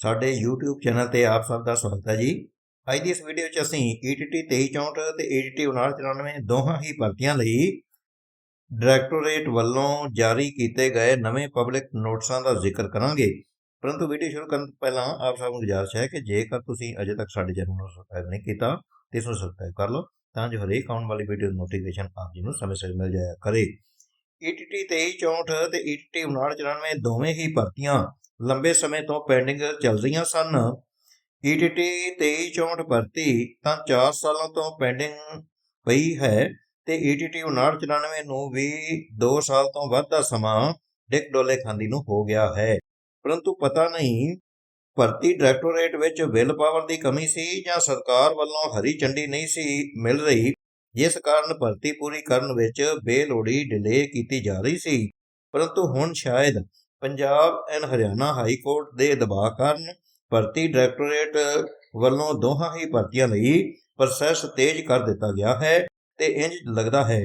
ਸਾਡੇ YouTube channel ਤੇ ਆਪ ਸਭ ਦਾ ਸਵਾਗਤ ਹੈ ਜੀ। ਅੱਜ ਦੀ ਇਸ ਵੀਡੀਓ 'ਚ ਅਸੀਂ E ETT 2364 ਤੇ E ETT 5994 ਦੋਹਾਂ ਹੀ ਭਰਤੀਆਂ ਲਈ ਡਾਇਰੈਕਟੋਰੇਟ ਵੱਲੋਂ ਜਾਰੀ ਕੀਤੇ ਗਏ ਨਵੇਂ ਪਬਲਿਕ ਨੋਟਿਸਾਂ ਦਾ ਜ਼ਿਕਰ ਕਰਾਂਗੇ। ਪਰੰਤੂ ਵੀਡੀਓ ਸ਼ੁਰੂ ਕਰਨ ਤੋਂ ਪਹਿਲਾਂ ਆਪ ਸਭ ਨੂੰ ਗੁਜ਼ਾਰਿਸ਼ ਹੈ ਕਿ ਜੇਕਰ ਤੁਸੀਂ ਅਜੇ ਤੱਕ ਸਾਡੇ ਚੈਨਲ ਨੂੰ ਸਬਸਕ੍ਰਾਈਬ ਨਹੀਂ ਕੀਤਾ, ਤੇ ਇਸ ਨੂੰ ਸਬਸਕ੍ਰਾਈਬ ਕਰ ਲਓ, ਤਾਂ ਜੋ ਹਰੇਕ ਆਉਣ ਵਾਲੀ ਵੀਡੀਓ ਦੀ ਨੋਟੀਫਿਕੇਸ਼ਨ ਆਪ ਜੀ ਨੂੰ ਸਮੇਂ ਸਿਰ ਮਿਲ ਜਾਇਆ ਕਰੇ। E ETT 2364 ਤੇ E ETT 5994 ਦੋਵੇਂ ਹੀ ਭਰਤੀਆਂ ਲੰਬੇ ਸਮੇਂ ਤੋਂ ਪੈਂਡਿੰਗ ਚੱਲ ਰਹੀਆਂ ਸਨ। E ETT 2364 ਭਰਤੀ ਤਾਂ 4 ਸਾਲਾਂ ਤੋਂ ਪੈਂਡਿੰਗ ਪਈ ਹੈ ਤੇ E ETT 5994 ਨੂੰ ਵੀ 2 ਸਾਲ ਤੋਂ ਵੱਧ ਦਾ ਸਮਾਂ ਡਿਕ ਡੋਲੇ ਖਾਂਦੀ ਨੂੰ ਹੋ ਗਿਆ ਹੈ। ਪਰੰਤੂ ਪਤਾ ਨਹੀਂ ਭਰਤੀ ਡਾਇਰੈਕਟੋਰੇਟ ਵਿੱਚ ਵਿਲ ਪਾਵਰ ਦੀ ਕਮੀ ਸੀ ਜਾਂ ਸਰਕਾਰ ਵੱਲੋਂ ਹਰੀ ਝੰਡੀ ਨਹੀਂ ਸੀ ਮਿਲ ਰਹੀ, ਜਿਸ ਕਾਰਨ ਭਰਤੀ ਪੂਰੀ ਕਰਨ ਵਿੱਚ ਬੇਲੋੜੀ ਡਿਲੇ ਕੀਤੀ ਜਾ ਰਹੀ ਸੀ। ਪਰੰਤੂ ਹੁਣ ਸ਼ਾਇਦ Punjab and Haryana high court ਦੇ ਦਬਾਅ ਕਾਰਨ ਭਰਤੀ ਡਾਇਰੈਕਟੋਰੇਟ ਵੱਲੋਂ ਦੋਹਾਂ ਹੀ ਭਰਤੀਆਂ ਲਈ ਪ੍ਰੋਸੈਸ ਤੇਜ਼ ਕਰ ਦਿੱਤਾ ਗਿਆ ਹੈ ਤੇ ਇੰਜ ਲੱਗਦਾ ਹੈ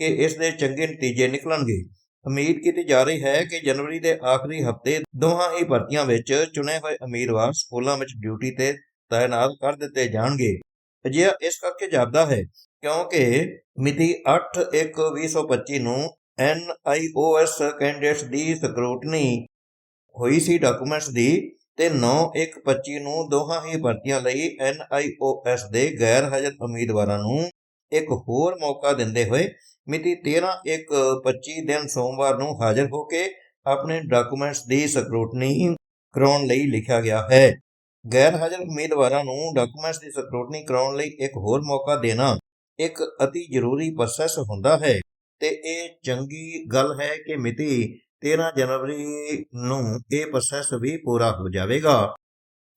ਕਿ ਇਸ ਦੇ ਚੰਗੇ ਨਤੀਜੇ ਨਿਕਲਣਗੇ। ਉਮੀਦ ਕੀਤੀ ਜਾ ਰਹੀ ਹੈ ਕਿ ਜਨਵਰੀ ਦੇ ਆਖਰੀ ਹਫ਼ਤੇ ਦੋਹਾਂ ਹੀ ਭਰਤੀਆਂ ਵਿੱਚ ਚੁਣੇ ਹੋਏ ਉਮੀਦਵਾਰ ਸਕੂਲਾਂ ਵਿੱਚ ਡਿਊਟੀ ਤੇ ਤਾਇਨਾਤ ਕਰ ਦਿੱਤੇ ਜਾਣਗੇ। ਅਜਿਹਾ ਇਸ ਕਰਕੇ ਜਾਪਦਾ ਹੈ ਕਿਉਂਕਿ ਮਿਤੀ 8/1/2025 ਨੂੰ NIOS ਕੈਂਡੀਡੇਟਸ ਦੀ ਸਕਰੂਟਨੀ ਹੋਈ ਸੀ ਡਾਕੂਮੈਂਟਸ ਦੀ ਤੇ 9/1/25 ਨੂੰ ਦੋਹਾਂ ਹੀ ਭਰਤੀਆਂ ਲਈ NIOS ਦੇ ਗੈਰ ਹਾਜ਼ਰ ਉਮੀਦਵਾਰਾਂ ਨੂੰ ਇੱਕ ਹੋਰ ਮੌਕਾ ਦਿੰਦੇ ਹੋਏ ਮਿਤੀ 13/1/25 ਦਿਨ ਸੋਮਵਾਰ ਨੂੰ ਹਾਜ਼ਰ ਹੋ ਕੇ ਆਪਣੇ ਡਾਕੂਮੈਂਟਸ ਦੀ ਸਕਰੂਟਨੀ ਕਰਾਉਣ ਲਈ ਲਿਖਿਆ ਗਿਆ ਹੈ। ਗੈਰ ਹਾਜ਼ਰ ਉਮੀਦਵਾਰਾਂ ਨੂੰ ਡਾਕੂਮੈਂਟਸ ਦੀ ਸਕਰੂਟਨੀ ਕਰਾਉਣ ਲਈ ਇੱਕ ਹੋਰ ਮੌਕਾ ਦੇਣਾ ਇੱਕ ਅਤੀ ਜ਼ਰੂਰੀ ਪ੍ਰੋਸੈਸ ਹੁੰਦਾ ਹੈ। ਤੇ ਇਹ ਚੰਗੀ ਗੱਲ ਹੈ ਕਿ ਮਿਤੀ 13 ਜਨਵਰੀ ਨੂੰ ਇਹ ਪ੍ਰੋਸੈਸ ਵੀ ਪੂਰਾ ਹੋ ਜਾਵੇਗਾ।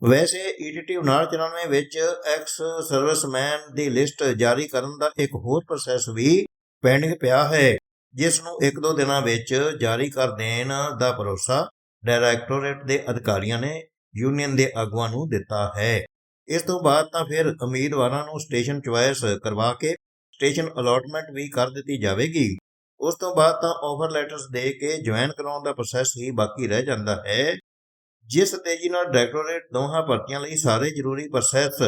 ਵੈਸੇ E ETT 5994 ਵਿੱਚ ਐਕਸ ਸਰਵਿਸਮੈਨ ਦੀ ਲਿਸਟ ਜਾਰੀ ਕਰਨ ਦਾ ਇੱਕ ਹੋਰ ਪ੍ਰੋਸੈਸ ਵੀ ਪੈਂਡਿੰਗ ਪਿਆ ਹੈ, ਜਿਸ ਨੂੰ ਇੱਕ ਦੋ ਦਿਨਾਂ ਵਿੱਚ ਜਾਰੀ ਕਰ ਦੇਣ ਦਾ ਭਰੋਸਾ ਡਾਇਰੈਕਟੋਰੇਟ ਦੇ ਅਧਿਕਾਰੀਆਂ ਨੇ ਯੂਨੀਅਨ ਦੇ ਆਗੂਆਂ ਨੂੰ ਦਿੱਤਾ ਹੈ। ਇਸ ਤੋਂ ਬਾਅਦ ਤਾਂ ਫਿਰ ਉਮੀਦਵਾਰਾਂ ਨੂੰ ਸਟੇਸ਼ਨ ਚੁਆਇਸ ਕਰਵਾ ਕੇ ਸਟੇਸ਼ਨ ਅਲਾਟਮੈਂਟ ਵੀ ਕਰ ਦਿੱਤੀ ਜਾਵੇਗੀ। ਉਸ ਤੋਂ ਬਾਅਦ ਤਾਂ ਆਫਰ ਲੈਟਰਸ ਦੇ ਕੇ ਜੁਆਇਨ ਕਰਾਉਣ ਦਾ ਪ੍ਰੋਸੈਸ ਹੀ ਬਾਕੀ ਰਹਿ ਜਾਂਦਾ ਹੈ। ਜਿਸ ਤੇਜ਼ੀ ਨਾਲ ਡਾਇਰੈਕਟੋਰੇਟ ਦੋਹਾਂ ਭਰਤੀਆਂ ਲਈ ਸਾਰੇ ਜ਼ਰੂਰੀ ਪ੍ਰੋਸੈਸ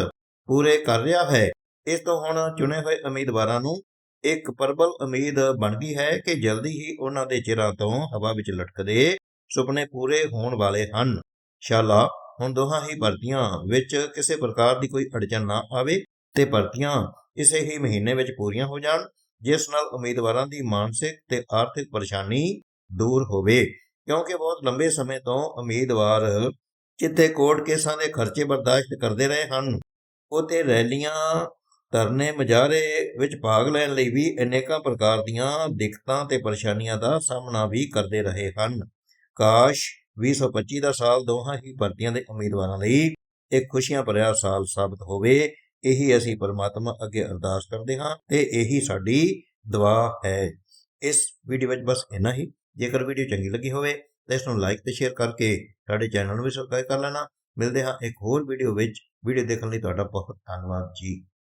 ਪੂਰੇ ਕਰ ਰਿਹਾ ਹੈ, ਇਸ ਤੋਂ ਹੁਣ ਚੁਣੇ ਹੋਏ ਉਮੀਦਵਾਰਾਂ ਨੂੰ ਇੱਕ ਪ੍ਰਬਲ ਉਮੀਦ ਬਣ ਹੈ ਕਿ ਜਲਦੀ ਹੀ ਉਹਨਾਂ ਦੇ ਚਿਹਰਾ ਤੋਂ ਹਵਾ ਵਿੱਚ ਲਟਕਦੇ ਸੁਪਨੇ ਪੂਰੇ ਹੋਣ ਵਾਲੇ ਹਨ। ਸ਼ਾਲਾ ਹੁਣ ਦੋਹਾਂ ਹੀ ਭਰਤੀਆਂ ਵਿੱਚ ਕਿਸੇ ਪ੍ਰਕਾਰ ਦੀ ਕੋਈ ਅੜਚਨ ਨਾ ਆਵੇ ਤੇ ਭਰਤੀਆਂ ਇਸੇ ਹੀ ਮਹੀਨੇ ਵਿੱਚ ਪੂਰੀਆਂ ਹੋ ਜਾਣ, ਜਿਸ ਨਾਲ ਉਮੀਦਵਾਰਾਂ ਦੀ ਮਾਨਸਿਕ ਤੇ ਆਰਥਿਕ ਪਰੇਸ਼ਾਨੀ ਦੂਰ ਹੋਵੇ। ਕਿਉਂਕਿ ਬਹੁਤ ਲੰਬੇ ਸਮੇਂ ਤੋਂ ਉਮੀਦਵਾਰ ਜਿੱਥੇ ਕੋਰਟ ਕੇਸਾਂ ਦੇ ਖਰਚੇ ਬਰਦਾਸ਼ਤ ਕਰਦੇ ਰਹੇ ਹਨ। ਉਤੇ ਰੈਲੀਆਂ, ਧਰਨੇ ਮੁਜ਼ਾਹਰੇ ਵਿੱਚ ਭਾਗ ਲੈਣ ਲਈ ਵੀ ਅਨੇਕਾਂ ਪ੍ਰਕਾਰ ਦੀਆਂ ਦਿੱਕਤਾਂ ਤੇ ਪਰੇਸ਼ਾਨੀਆਂ ਦਾ ਸਾਹਮਣਾ ਵੀ ਕਰਦੇ ਰਹੇ ਹਨ। ਕਾਸ਼ 2025 ਦਾ ਸਾਲ ਦੋਹਾਂ ਹੀ ਭਰਤੀਆਂ ਦੇ ਉਮੀਦਵਾਰਾਂ ਲਈ ਇੱਕ ਖੁਸ਼ੀਆਂ ਭਰਿਆ ਸਾਲ ਸਾਬਤ ਹੋਵੇ। ਇਹੀ ਅਸੀਂ ਪਰਮਾਤਮਾ ਅੱਗੇ ਅਰਦਾਸ ਕਰਦੇ ਹਾਂ ਤੇ ਇਹੀ ਸਾਡੀ ਦੁਆ ਹੈ। ਇਸ ਵੀਡੀਓ ਵਿੱਚ ਬਸ ਇੰਨਾ ਹੀ। ਜੇਕਰ ਵੀਡੀਓ ਚੰਗੀ ਲੱਗੀ ਹੋਵੇ ਤਾਂ ਇਸ ਨੂੰ ਲਾਈਕ ਤੇ ਸ਼ੇਅਰ ਕਰਕੇ ਸਾਡੇ ਚੈਨਲ ਨੂੰ ਵੀ ਸਬਸਕ੍ਰਾਈਬ ਕਰ ਲੈਣਾ। ਮਿਲਦੇ ਹਾਂ ਇੱਕ ਹੋਰ ਵੀਡੀਓ ਵਿੱਚ। ਵੀਡੀਓ ਦੇਖਣ ਲਈ ਤੁਹਾਡਾ ਬਹੁਤ ਧੰਨਵਾਦ ਜੀ।